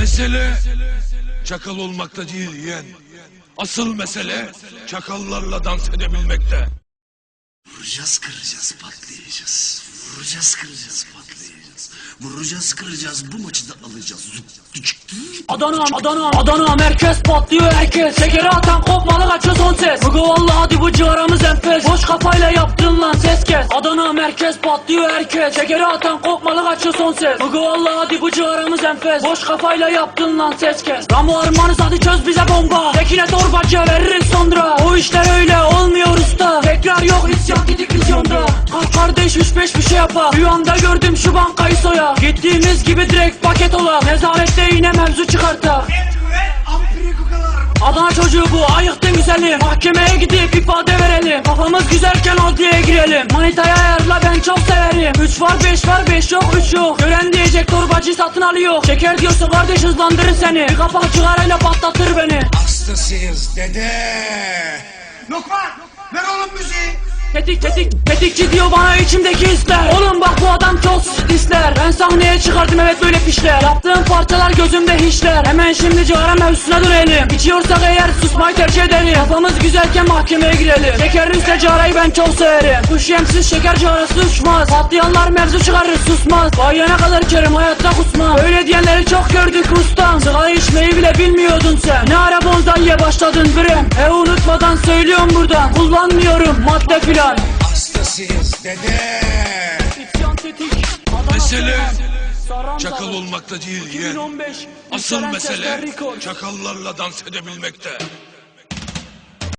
Mesele çakal olmakta değil yeğen. Asıl mesele çakallarla dans edebilmekte. Vuracağız kıracağız patlayacağız. Vuracağız kıracağız patlayacağız. Vuracağız kıracağız bu maçı da alacağız. Adana, Adana, Adana merkez patlıyor herkes Şekeri atan kopmalı kaçıyor son ses Bugü valla hadi bu civarımız enfes Boş kafayla yaptın lan ses kes Adana merkez patlıyor herkes. Şekeri atan kopmalı kaçıyor son ses. Bugü valla hadi bu civarımız enfes. Boş kafayla yaptın lan ses kes. Ramo armanız hadi çöz bize bomba. Tekine torbacıya veririz sonra. O işler öyle olmuyor usta. Tekrar yok isyan gidik vizyonda. Kalk kardeş üç beş bir şey yapar Rüyamda gördüm şu bankayı soya. Gittiğimiz gibi direkt paket ola. Nezarette yine mevzu çıkarta. Adana çocuğu bu ayıktın güzelim. Mahkemeye gidip ifade Kafamız güzelken adliyeye girelim. Manitaya ayarla ben çok severim. 3 var 5 var 5 yok 3 yok. Gören diyecek torbacı satın alıyor. Şeker diyorsa kardeş hızlandırır seni. Bir kapak çıkarayla patlatır beni. Hastasıyız dede. Tetik tetik tetikçi diyor bana içimdeki hisler Oğlum bak bu adam çok ister Ben sahneye çıkardım evet böyle fişler Yaptığım parçalar gözümde hiçler. Hemen şimdi cigara mevzusuna dönelim İçiyorsak eğer susmayı tercih edelim. Kafamız güzelken mahkemeye girelim. Şekerin üstüne cigarayı ben çok severim. Kuş yemsiz şeker cigarası uçmaz. Patlayanlar mevzu çıkarır susmaz. Bayana kadar içerim hayatta kusmam Öyle diyenleri çok gördük ustam. Sigara içmeyi bile bilmiyordun sen. Ne ara bonzaiye başladın bre E unutmadan söylüyorum buradan Kullanmıyorum madde filan Hastasıyız dede. İsyan tetik Adana Mesele Saran çakal olmakta değil yeğen. 2015 Asıl mesele çakallarla dans edebilmekte.